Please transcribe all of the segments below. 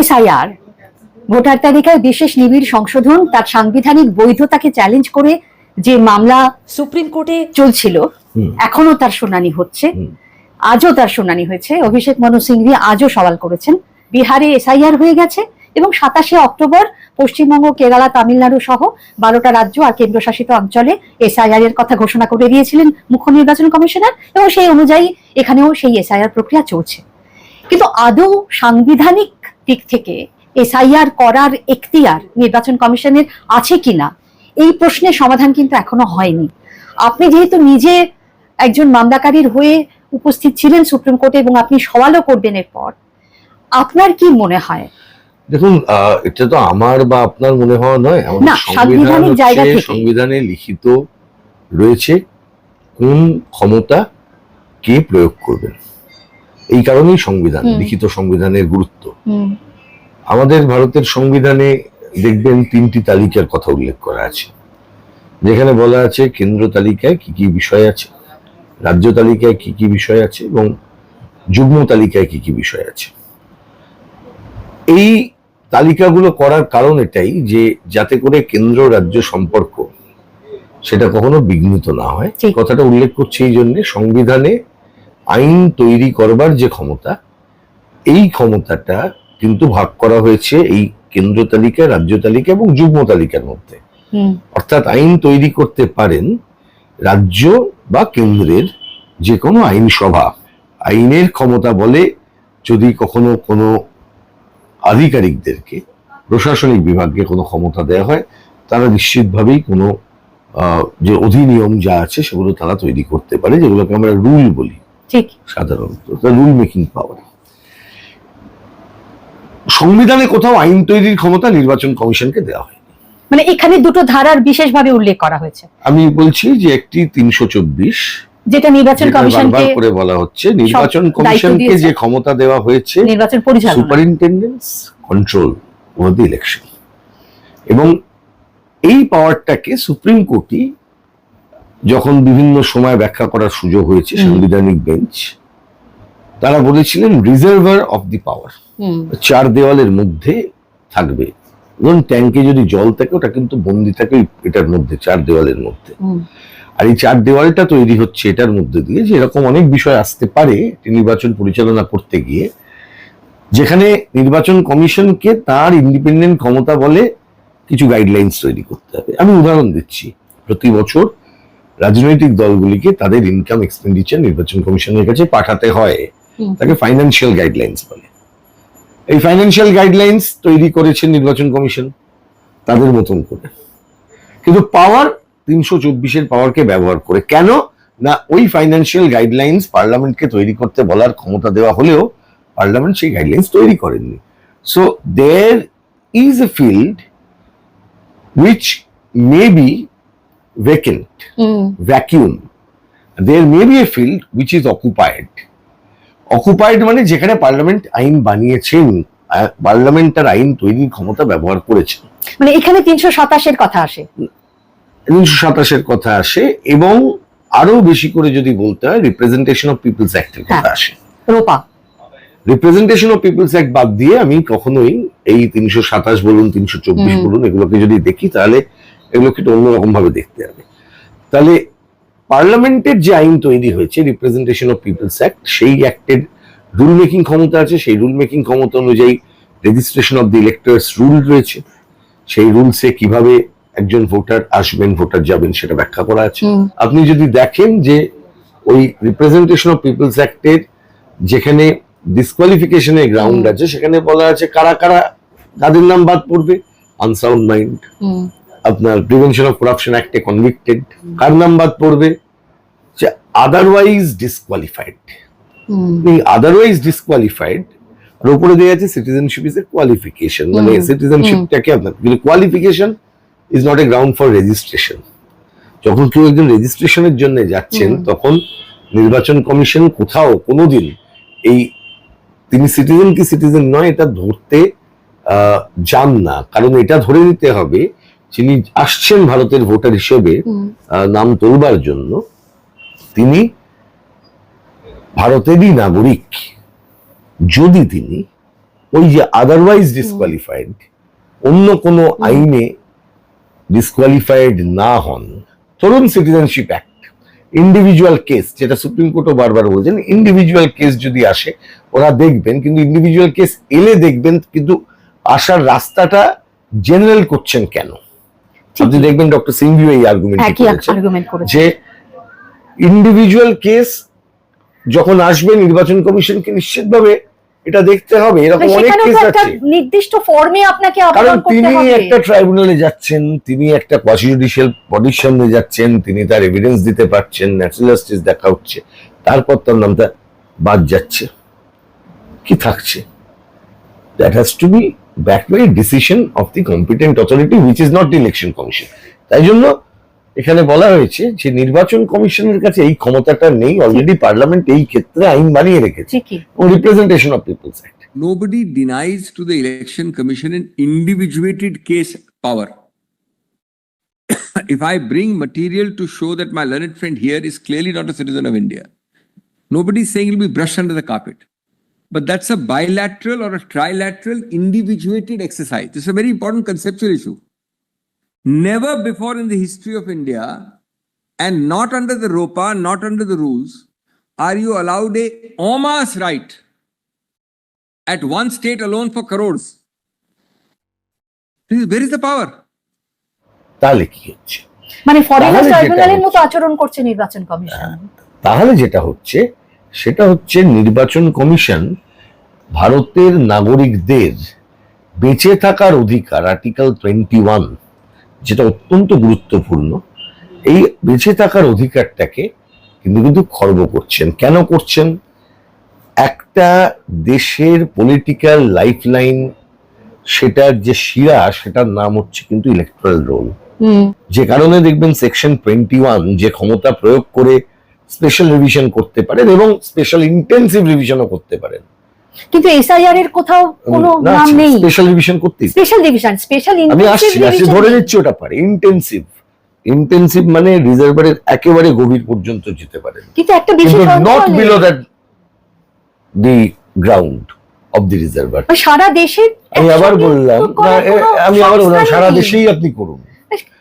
SIR. Voter তালিকায় বিশেষ নিবিড় সংশোধন তার সাংবিধানিক বৈধতাকে চ্যালেঞ্জ করে যে মামলা সুপ্রিম কোর্টে চলছিল এখনও তার শুনানি হচ্ছে আজও তার শুনানি হয়েছে। অভিষেক মনু সিংভি আজও সওয়াল করেছেন বিহারে এসআইআর হয়ে গেছে এবং সাতাশে অক্টোবর পশ্চিমবঙ্গ কেরালা তামিলনাড়ু সহ বারোটা রাজ্য আর কেন্দ্রশাসিত অঞ্চলে এসআইআর এর কথা ঘোষণা করে দিয়েছিলেন মুখ্য নির্বাচন কমিশনার এবং সেই অনুযায়ী এখানেও সেই এসআইআর প্রক্রিয়া চলছে। কিন্তু আদৌ সাংবিধানিক দিক থেকে এসআইআর করার এখতিয়ার নির্বাচন কমিশনের আছে কিনা? এই প্রশ্নের সমাধান কিন্তু এখনও হয়নি। আপনি যেহেতু নিজে একজন মামলাকারীর হয়ে উপস্থিত ছিলেন সুপ্রিম কোর্টে এবং আপনি সওয়ালও করবেন এরপর আপনার কি মনে হয়? দেখুন এটা তো আমার বা আপনার মনে হওয়া নয়। সাংবিধানিক জায়গা থেকে। সংবিধানে লিখিত রয়েছে কোন ক্ষমতা কে প্রয়োগ করবেন। এই কারণেই সংবিধান লিখিত সংবিধানের গুরুত্ব। আমাদের ভারতের সংবিধানে দেখবেন তিনটি তালিকার কথা উল্লেখ করা আছে। যেখানে বলা আছে কেন্দ্র তালিকায় কি কি বিষয় আছে রাজ্য তালিকায় কি কি বিষয় আছে এবং যুগ্ম তালিকায় কি কি বিষয় আছে। এই তালিকাগুলো করার কারণ এটাই যে যাতে করে কেন্দ্র রাজ্য সম্পর্ক সেটা কখনো বিঘ্নিত না হয়। কথাটা উল্লেখ করছি এই জন্য সংবিধানে আইন তৈরি করবার যে ক্ষমতা এই ক্ষমতাটা কিন্তু ভাগ করা হয়েছে এই কেন্দ্র তালিকা রাজ্য তালিকা এবং যুগ্ম তালিকার মধ্যে। অর্থাৎ আইন তৈরি করতে পারেন রাজ্য বা কেন্দ্রের যে কোনো আইনসভা আইনের ক্ষমতা বলে যদি কখনো কোনো আধিকারিকদেরকে প্রশাসনিক বিভাগকে কোনো ক্ষমতা দেওয়া হয় তারা নিশ্চিতভাবেই কোনো আহ, যে অধিনিয়ম যা আছে সেগুলো তারা তৈরি করতে পারে যেগুলোকে আমরা রুল বলি। ঠিক। সাধারণত রুল মেকিং পাওয়ার সংবিধানে কোথাও আইন তৈরির ক্ষমতা নির্বাচন কমিশনকে দেওয়া হয় মানে এখানে দুটো ধারার বিশেষভাবে উল্লেখ করা হয়েছে। আমি বলছি যে একটি তিনশো চব্বিশ যেটা নির্বাচন কমিশনকে করে বলা হচ্ছে নির্বাচন কমিশনকে যে ক্ষমতা দেওয়া হয়েছে নির্বাচন পরিচালনা। Superintendence control over the election এবং এই পাওয়ারটাকে সুপ্রিম কোর্টই যখন বিভিন্ন সময় ব্যাখ্যা করার সুযোগ হয়েছে। সাংবিধানিক বেঞ্চ তারা বলেছিলেন রিজার্ভার অফ দি পাওয়ার। চার দেওয়ালের মধ্যে থাকবে। ধরুন ট্যাঙ্কে যদি জল থাকে ওটা কিন্তু বন্দি থাকে এটার মধ্যে চার দেওয়ালের মধ্যে। আর এই চার দেওয়ালটা তৈরি হচ্ছে এটার মধ্যে দিয়ে যে এরকম অনেক বিষয় আসতে পারে নির্বাচন পরিচালনা করতে গিয়ে যেখানে নির্বাচন কমিশনকে তার ইন্ডিপেন্ডেন্ট ক্ষমতা বলে কিছু গাইডলাইন্স তৈরি করতে হবে। আমি উদাহরণ দিচ্ছি। প্রতি বছর রাজনৈতিক দলগুলিকে তাদের ইনকাম এক্সপেন্ডিচার নির্বাচন কমিশনের কাছে পাঠাতে হয়। তাকে ফাইন্যান্সিয়াল গাইডলাইন্স বলে। এই ফাইন্যান্সিয়াল গাইডলাইন্স তৈরি করেছে নির্বাচন কমিশন তাদের মতন করে। কিন্তু পাওয়ার তিনশো চব্বিশের পাওয়ারকে ব্যবহার করে কেন? না ওই ফাইন্যান্সিয়াল গাইডলাইন্স পার্লামেন্টকে তৈরি করতে বলার ক্ষমতা দেওয়া হলেও পার্লামেন্ট সেই গাইডলাইন্স তৈরি করেননি। So there is a field which may be vacant hmm vacuum there may be a field which is occupied occupied মানে যেখানে পার্লামেন্ট আইন বানিয়েছেন পার্লামেন্ট তার আইন তৈরির ক্ষমতা ব্যবহার করেছে মানে এখানে তিনশো সাতাশের কথা আসে। উনিশশো সাতাশের কথা আসে এবং আরও বেশি করে যদি বলতে হয় রিপ্রেজেন্টেশন অফ পিপলস অ্যাক্টের কথা হ্যাঁ। আসে। ROPA. Representation of people's act বাদ দিয়ে আমি কখনোই এই তিনশো সাতাশ বলুন তিনশো চব্বিশ। বলুন এগুলোকে যদি দেখি তাহলে এগুলোকে একটু অন্যরকম ভাবে দেখতে হবে। তাহলে পার্লামেন্টের যে আইন তৈরি হয়েছে রিপ্রেজেন্টেশন অফ পিপলস অ্যাক্ট সেই অ্যাক্টের রুল মেকিং ক্ষমতা আছে। সেই রুল মেকিং ক্ষমতা অনুযায়ী registration of the electors rule রয়েছে। সেই রুলসে কীভাবে একজন ভোটার আসবেন ভোটার যাবেন সেটা ব্যাখ্যা করা আছে। আপনি যদি দেখেন যে ওই রিপ্রেজেন্টেশন অফ পিপলস অ্যাক্টের যেখানে ডিসকোয়ালিফিকেশনের গ্রাউন্ড আছে সেখানে বলা আছে কারা কারা কাদের নাম বাদ পড়বে? আনসাউন্ড মাইন্ড আপনার প্রিভেনশন অফ করাপশন অ্যাক্টে কনভিক্টেড কার নাম বাদ পড়বে? যে আদারওয়াইজ ডিসকোয়ালিফাইড আদারওয়াইজ ডিসকোয়ালিফাইড আর উপরে দেওয়া আছে সিটিজেনশিপ ইজ এ কোয়ালিফিকেশন মানে সিটিজেনশিপটাকে আপনার কিন্তু qualification is not a ground for registration যখন কেউ একজন রেজিস্ট্রেশনের জন্য যাচ্ছেন তখন নির্বাচন কমিশন কোথাও কোনোদিন এই তিনি সিটিজেন কি সিটিজেন নয় এটা ধরতে যান না। কারণ এটা ধরে নিতে হবে যিনি আসছেন ভারতের ভোটার হিসেবে নাম তোলবার জন্য তিনি ভারতেরই নাগরিক। যদি তিনি ওই যে আদারওয়াইজ ডিসকোয়ালিফাইড অন্য কোনো আইনে ডিসকোয়ালিফাইড না হন ধরুন সিটিজেনশিপ অ্যাক্ট ইন্ডিভিজুয়াল কেস যেটা সুপ্রিম কোর্টও বারবার বলছেন ইন্ডিভিজুয়াল কেস যদি আসে ওরা দেখবেন কিন্তু ইন্ডিভিজুয়াল কেস এলে দেখবেন কিন্তু আসার রাস্তাটা জেনারেল করছেন কেন? আপনি দেখবেন ডক্টর সিংভিও এই আর্গুমেন্ট করেছে? যে ইন্ডিভিজুয়াল কেস যখন আসবে নির্বাচন কমিশনকে নিশ্চিতভাবে এটা দেখতে হবে। এরকম অনেক কেস আছে। নির্দিষ্ট ফর্মে আপনাকে কারণ আবেদন করতে তিনি একটা ট্রাইব্যুনালে যাচ্ছেন তিনি একটা কোয়াসি জুডিশিয়াল বডির সামনে যাচ্ছেন তিনি তার এভিডেন্স দিতে পারছেন ন্যাচারাল জাস্টিস দেখা হচ্ছে তারপর তার নামটা বাদ যাচ্ছে কি থাকছে? That has to be Back by decision of the competent authority which is not the election commission তাই জন্য এখানে বলা হয়েছে যে নির্বাচন কমিশনের কাছে এই ক্ষমতাটা নেই অলরেডি পার্লামেন্ট এই ক্ষেত্রে আইন বানিয়ে রেখেছে ঠিকই ও representation of people's act Nobody denies to the election commission an individuated case power. if I bring material to show that my learned friend here is clearly not a citizen of India, nobody is saying it will be brushed under the carpet. But that's a bilateral or a trilateral individuated exercise. This is a very important conceptual issue. Never before in the history of India, and not under the ROPA, not under the rules, are you allowed a en masse right at one state alone for crores. This is- Where is the power? তাহলে কি হচ্ছে মানে foreigner তাহলে যেটা ট্রাইব্যুনালের মতো হচ্ছে- আচরণ করছে নির্বাচন কমিশন তাহলে যেটা হচ্ছে সেটা হচ্ছে নির্বাচন কমিশন ভারতের নাগরিকদের বেঁচে থাকার অধিকার আর্টিকেল টোয়েন্টি ওয়ান যেটা অত্যন্ত গুরুত্বপূর্ণ এই বেঁচে থাকার অধিকারটাকে কিন্তু কিন্তু খর্ব করছেন। কেন করছেন? একটা দেশের পলিটিক্যাল লাইফলাইন সেটার যে শিরা সেটার নাম হচ্ছে কিন্তু ইলেকট্রাল রোল হুম। যে কারণে দেখবেন সেকশন টোয়েন্টি ওয়ান যে ক্ষমতা প্রয়োগ করে স্পেশাল রিভিশন করতে পারেন এবং স্পেশাল ইন্টেন্সিভ রিভিশনও করতে পারেন। কিন্তু এসআইআর এর কোথাও কোনো নাম নেই। স্পেশাল রিভিশন পারেন। স্পেশাল ডিভিশন স্পেশাল আমি আসছি আসছি ধরে নিচ্ছি ওটা পারে। ইন্টেন্সিভ ইন্টেন্সিভ মানে রিজার্ভারের একেবারে গভীর পর্যন্ত যেতে পারে। কিন্তু একটা কিন্তু not below that the ground of the reservoir সারা দেশে আমি আবার বললাম আমি আবার বললাম সারা দেশেই আপনি করুন।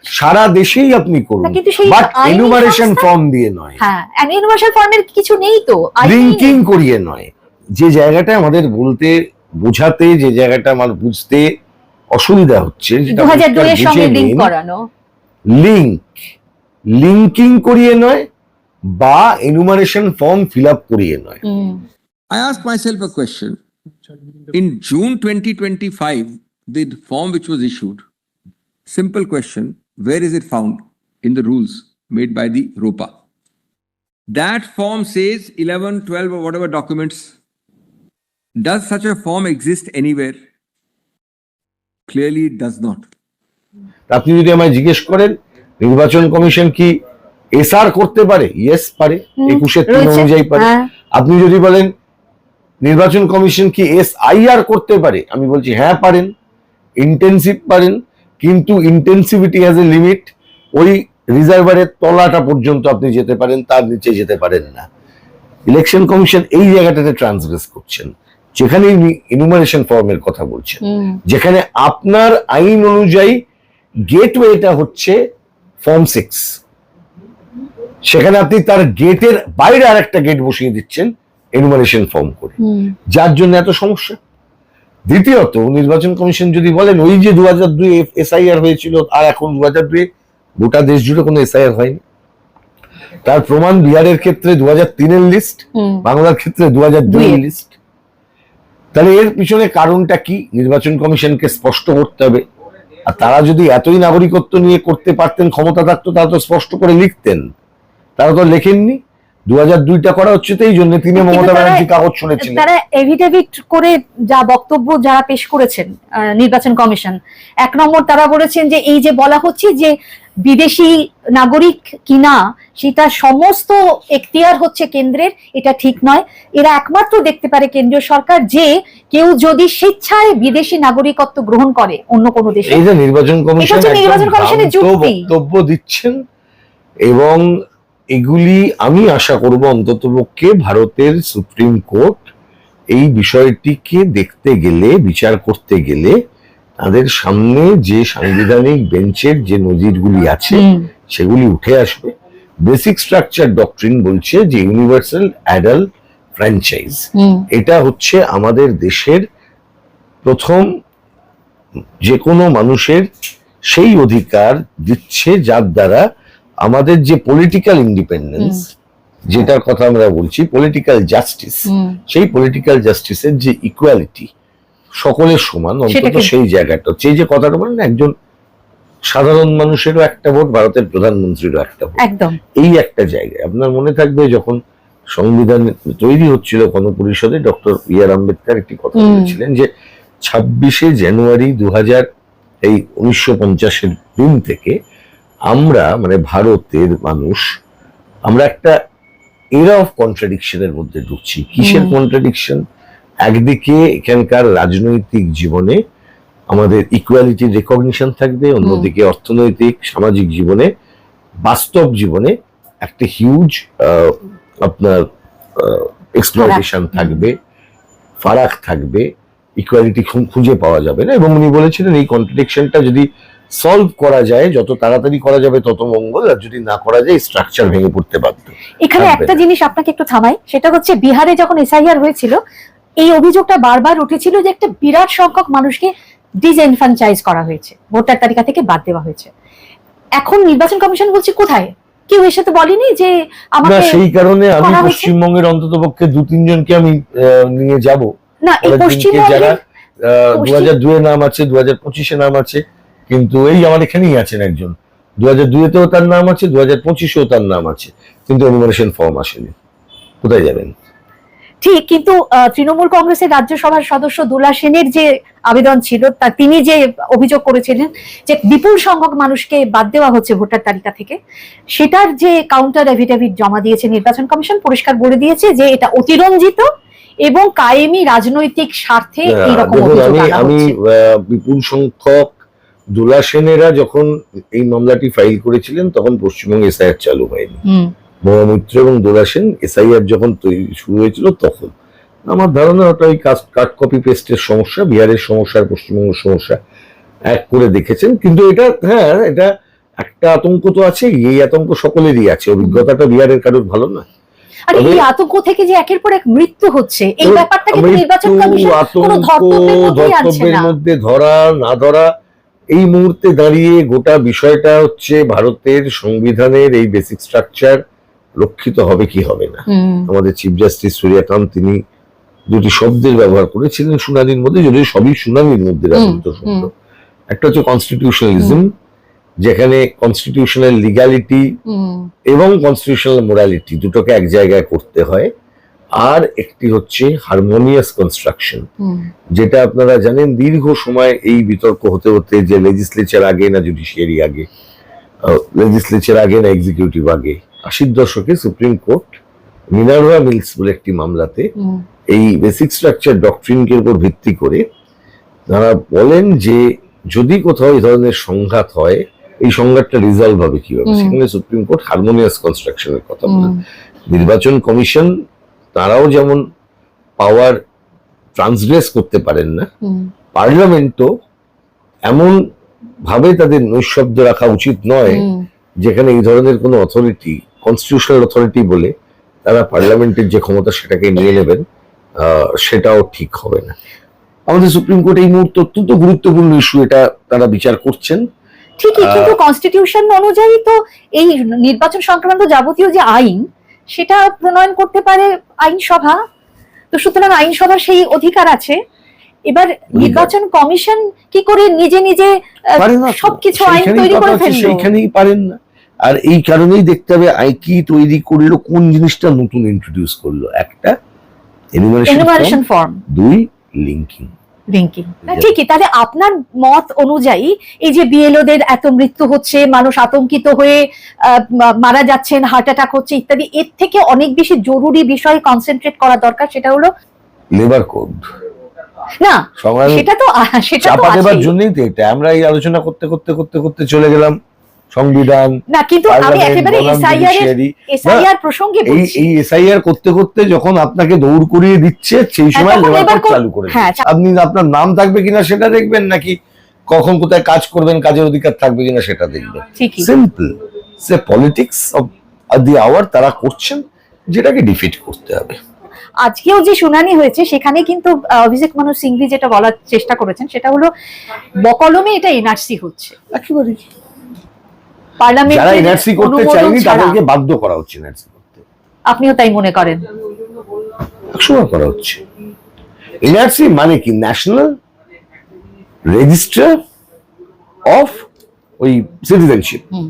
সারা দেশেই আপনি করুন। সেই বাট এনুমারেশন ফর্ম দিয়ে নয়। হ্যাঁ ফর্মের কিছু নেই তো। লিঙ্কিং করিয়ে নয়। যে জায়গাটা আমাদের বলতে বোঝাতে যে জায়গাটা আমার বুঝতে অসুবিধা হচ্ছে লিঙ্ক লিঙ্ক করিয়ে নয় বা এনুমারেশন ফর্ম ফিল আপ করিয়ে নয়। I asked myself a question. In June 2025, the form which was issued, simple question, where is it found in the rules made by the ROPA? That form says 11, 12 or whatever documents. Does such a form exist anywhere? Clearly it does not. আপনি যদি আমায় জিজ্ঞেস করেন নির্বাচন commission কি SR করতে পারে yes পারে হুম, একুশের তিন রয়েছে। অনুযায়ী পারে হ্যাঁ। আপনি যদি বলেন নির্বাচন কমিশন কি এস আইআর করতে পারে আমি বলছি হ্যাঁ পারেন ইন্টেন্সিভ পারেন কিন্তু ইন্টেন্সিভিটি হ্যাজ এ লিমিট ওই রিজার্ভারের তলাটা পর্যন্ত আপনি যেতে পারেন তার নিচে যেতে পারেন না। ইলেকশন কমিশন এই জায়গাটাতে ট্রান্সগ্রেস করছেন। যেখানে ইনুমারেশন ফর্মের কথা বলছেন। যেখানে আপনার আইন অনুযায়ী গেটওয়েটা হচ্ছে ফর্ম সিক্স সেখানে আপনি তার গেটের বাইরে আর একটা গেট বসিয়ে দিচ্ছেন এনুমারেশন ফর্ম করে। যার জন্য এত সমস্যা। দ্বিতীয়ত নির্বাচন কমিশন যদি বলেন ওই যে দু হাজার দুই এসআইআর হয়েছিল আর এখন দু হাজার দুই গোটা দেশ জুড়ে কোনো এসআইআর হয়নি। তার প্রমাণ বিহারের ক্ষেত্রে দু হাজার তিনের লিস্ট বাংলার ক্ষেত্রে দু হাজার দুই। লিস্ট তাহলে এর পিছনে কারণটা কি? নির্বাচন কমিশনকে স্পষ্ট করতে হবে। আর তারা যদি এতই নাগরিকত্ব নিয়ে করতে পারতেন ক্ষমতা থাকতো তারা তো স্পষ্ট করে লিখতেন। তারা তো লেখেননি। দু হাজার দুইটা করা হচ্ছে তো এই জন্য তিনি মমতা ব্যানার্জি কাগজ শুনেছিলেন। তারা এভিডেভিট করে যা বক্তব্য যারা পেশ করেছেন নির্বাচন কমিশন এক নম্বর তারা বলেছেন যে এই যে বলা হচ্ছে যে বিদেশি নাগরিক কিনা সেটা সমস্ত এখতিয়ার হচ্ছে কেন্দ্রের এটা ঠিক নয়। এরা একমাত্র দেখতে পারে কেন্দ্রীয় সরকার যে কেউ যদি স্বেচ্ছায় বিদেশি নাগরিকত্ব গ্রহণ করে অন্য কোনো দেশে। নির্বাচন কমিশন নির্বাচন কমিশনের যুক্তি। বক্তব্য দিচ্ছেন এবং এগুলি আমি আশা করব অন্ততপক্ষে ভারতের সুপ্রিম কোর্ট এই বিষয়টিকে দেখতে গেলে বিচার করতে গেলে তাদের সামনে যে সাংবিধানিক বেঞ্চের যে নজিরগুলি আছে সেগুলি উঠে আসবে। বেসিক স্ট্রাকচার ডক্ট্রিন বলছে যে ইউনিভার্সাল অ্যাডাল্ট ফ্র্যাঞ্চাইজ এটা হচ্ছে আমাদের দেশের প্রথম যে কোনো মানুষের সেই অধিকার দিচ্ছে যার দ্বারা আমাদের যে পলিটিক্যাল ইন্ডিপেন্ডেন্স যেটার কথা আমরা বলছি পলিটিক্যাল জাস্টিস সেই পলিটিক্যাল জাস্টিসের যে ইকুয়ালিটি সকলের সমান অন্তত সেই জায়গাটা। সেই যে কথাটা বলেন একজন সাধারণ মানুষেরও একটা ভোট ভারতের প্রধানমন্ত্রীরও একটা ভোট। একদম। এই একটা জায়গায়। আপনার মনে থাকবে যখন সংবিধান তৈরি হচ্ছিল গণপরিষদে ডক্টর বি আর আম্বেদকর একটি কথা বলেছিলেন যে ছাব্বিশে জানুয়ারি দু হাজার এই উনিশশো পঞ্চাশের দিন থেকে আমরা মানে ভারতের মানুষ আমরা একটা এরা অফ কন্ট্রাডিকশনের মধ্যে ঢুকছি। কিসের কন্ট্রাডিকশন একদিকে এখানকার রাজনৈতিক জীবনে আমাদের ইকুয়ালিটির রেকগনিশন থাকবে অন্যদিকে অর্থনৈতিক সামাজিক জীবনে বাস্তব জীবনে একটা হিউজ আপনার এক্সপ্লয়টেশন থাকবে ফারাক থাকবে ইকুয়ালিটি খুঁজে পাওয়া যাবে না। এবং উনি বলেছিলেন এই কন্ট্রাডিকশনটা যদি সলভ করা যায় যত তাড়াতাড়ি করা যাবে তত মঙ্গল আর যদি না করা যায় স্ট্রাকচার ভেঙে পড়তে বাধ্য। এখানে একটা জিনিস আপনাকে একটু থামাই সেটা হচ্ছে বিহারে যখন এসআইআর হয়েছিল এই অভিযোগটা বারবার উঠেছিল যে একটা বিরাট সংখ্যক মানুষকে ডিসএনফ্রাঞ্চাইজ করা হয়েছে ভোটার তালিকা থেকে বাদ দেওয়া হয়েছে। এখন নির্বাচন কমিশন বলছে কোথায়? কেউ এসে তো বলেনি যে আমাকে সেই কারণে আমি পশ্চিমবঙ্গের অন্তত পক্ষে দু তিনজনকে আমি নিয়ে যাব। না এই দিনকে যারা দু হাজার দুয়ে নাম আছে দু হাজার পঁচিশে নাম আছে কিন্তু এই আমার এখানেই আছেন একজন। দু হাজার দুয়েতেও তার নাম আছে দু হাজার পঁচিশেও তার নাম আছে কিন্তু এনিমেশন ফর্ম আসেনি। কোথায় যাবেন? ঠিক কিন্তু তৃণমূল কংগ্রেসের রাজ্যসভার সদস্য দুলা সেনের যে আবেদন ছিল তা তিনি যে অভিযোগ করেছিলেন যে বিপুল সংখ্যক মানুষকে বাদ দেওয়া হচ্ছে ভোটার তালিকা থেকে সেটার যে কাউন্টার এফিডেভিট জমা দিয়েছে নির্বাচন কমিশন পরিষ্কার বলে দিয়েছে যে এটা অতিরঞ্জিত এবং কায়েমি রাজনৈতিক স্বার্থে আমি বিপুল সংখ্যক দোলা সেনেরা যখন এই মামলাটি ফাইল করেছিলেন তখন পশ্চিমবঙ্গে এসআইআর চালু হয়নি। মহামিত্র এবং দোলা সেন এসআইআর যখন শুরু হয়েছিল তখন। আমার ধারণা ওটা ওই কাট কপি পেস্টের সমস্যা বিহারের সমস্যা পশ্চিমবঙ্গের সমস্যা এক করে দেখেছেন। কিন্তু এটা হ্যাঁ এটা একটা আতঙ্ক তো আছে এই আতঙ্ক সকলেরই আছে। অভিজ্ঞতাটা বিহারের কারোর ভালো না আর এই আতঙ্ক থেকে যে একের পর এক মৃত্যু হচ্ছে এই ব্যাপারটা নির্বাচন কমিশন কোনো ধর্তব্যের মধ্যেই আনছে ধর্তব্যের না মধ্যে ধরা না ধরা এই মুহূর্তে দাঁড়িয়ে গোটা বিষয়টা হচ্ছে ভারতের সংবিধানের এই বেসিক স্ট্রাকচার রক্ষিত হবে কি হবে না। আমাদের চিফ জাস্টিস সূর্যকান্ত তিনি দুটি শব্দের ব্যবহার করেছিলেন শুনানির মধ্যে যদিও সবই শুনানির মধ্যে শব্দ। একটা হচ্ছে কনস্টিটিউশনালিজম যেখানে কনস্টিটিউশনাল লিগ্যালিটি এবং কনস্টিটিউশনাল মোরালিটি দুটোকে এক জায়গায় করতে হয়। আর একটি হচ্ছে হারমোনিয়াস কনস্ট্রাকশন। যেটা আপনারা জানেন দীর্ঘ সময় এই বিতর্ক হতে হতে যে লেজিসলেচার আগে না জুডিশিয়ারি আগে লেজিসলেচার আগে না এক্সিকিউটিভ আগে আশির দশকে সুপ্রিম কোর্ট মিনারভা মিলস বলে একটি মামলাতে এই বেসিক স্ট্রাকচার ডক্ট্রিনকে উপর ভিত্তি করে তারা বলেন যে যদি কোথাও এই ধরনের সংঘাত হয় এই সংঘাতটা রিজলভ হবে কীভাবে? সেখানে সুপ্রিম কোর্ট হারমোনিয়াস কনস্ট্রাকশনের কথা বলেন। নির্বাচন কমিশন তারাও যেমন পাওয়ার ট্রান্সগ্রেস করতে পারেন না পার্লামেন্টও এমন ভাবে তাদের নৈশব্দ রাখা উচিত নয় যেখানে এই ধরনের কোনো অথরিটি কনস্টিটিউশনাল অথরিটি বলে তারা পার্লামেন্টের যে ক্ষমতা সেটাকে নিয়ে নেবেন আহ, সেটাও ঠিক হবে না। আমাদের সুপ্রিম কোর্ট এই মুহূর্তে অত্যন্ত গুরুত্বপূর্ণ ইস্যু এটা তারা বিচার করছেন। ঠিকই কিন্তু কনস্টিটিউশন অনুযায়ী তো এই নির্বাচন সংক্রান্ত যাবতীয় যে আইন সেটা প্রণয়ন করতে পারে আইনসভা। তো সুতরাং আইনসভার সেই অধিকার আছে। এবার নির্বাচন কমিশন কি করে নিজে নিজে। সবকিছু আইন তৈরি করে ফেলল। সেইখানেই পারেন না। আর এই কারণেই দেখতে হবে আই কি তৈরি করল কোন জিনিসটা নতুন ইন্ট্রোডিউস করল। একটা এনুমারেশন ফর্ম দুই লিঙ্কিং লিঙ্কিং ঠিকই। তাহলে আপনার মত অনুযায়ী এই যে বিএলওদের এত মৃত্যু হচ্ছে মানুষ আতঙ্কিত হয়ে মারা যাচ্ছেন হার্ট অ্যাটাক হচ্ছে ইত্যাদি এর থেকে অনেক বেশি জরুরি বিষয় কনসেন্ট্রেট করা দরকার সেটা হলো লেবার কোড না সেটা তো সেটা তো জন্যই তো এটা। আমরা এই আলোচনা করতে করতে করতে করতে চলে গেলাম। সংবিধান না কিন্তু আমি একেবারে এসআইআর। এসআইআর প্রসঙ্গে বলছি। এই এসআইআর করতে করতে যখন আপনাকে দৌড় করিয়ে দিচ্ছে সেই সময় লেবার চালু করে হ্যাঁ, আপনি আপনার নাম থাকবে কিনা সেটা দেখবেন নাকি কখন কোথায় কাজ করবেন কাজের অধিকার থাকবে কিনা সেটা দেখবেন। সিম্পল সে পলিটিক্স অফ দি আওয়ার তারা করছেন যেটাকে ডিফিট করতে হবে। আজকেও যে শুনানি হয়েছে সেখানে কিন্তু অভিষেক মানু সিংভি যেটা বলার চেষ্টা করেছেন সেটা হলো বকলমে এটা এনআরসি হচ্ছে। একেবারে পার্লামেন্ট যারা এনআরসি করতে চায়নি তাদেরকে বাধ্য করা হচ্ছে এনআরসি করতে। আপনিও তাই মনে করেন? একসময় করা হচ্ছে। এনআরসি মানে কি? ন্যাশনাল রেজিস্টার অফ ওই সিটিজেনশিপ হুম।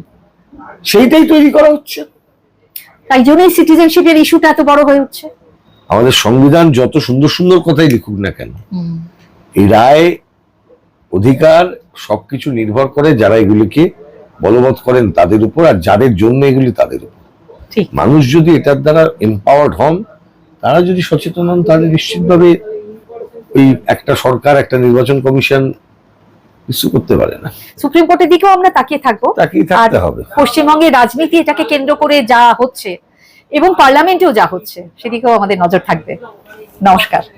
সেইটাই তৈরি করা হচ্ছে। তাই জন্যই সিটিজেনশিপের ইস্যুটা এত বড় হয়ে উঠছে। আমাদের সংবিধান যত সুন্দর সুন্দর কথাই লিখুক না কেন এই রায় অধিকার সবকিছু নির্ভর করে যারা এগুলিকে বলবৎ করেন তাদের উপর আর যাদের জন্য এগুলি তাদের উপর। ঠিক। মানুষ যদি এটার দ্বারা এম্পাওয়ার্ড হন তারা যদি সচেতন হন তাহলে নিশ্চিতভাবে ওই একটা সরকার একটা নির্বাচন কমিশন কিছু করতে পারে না। সুপ্রিম কোর্টের দিকেও আমরা তাকিয়ে থাকব। তাকেই থাকতে হবে। পশ্চিমবঙ্গের রাজনীতি এটাকে কেন্দ্র করে যা হচ্ছে এবং পার্লামেন্টেও যা হচ্ছে সেদিকেও আমাদের নজর থাকবে। নমস্কার।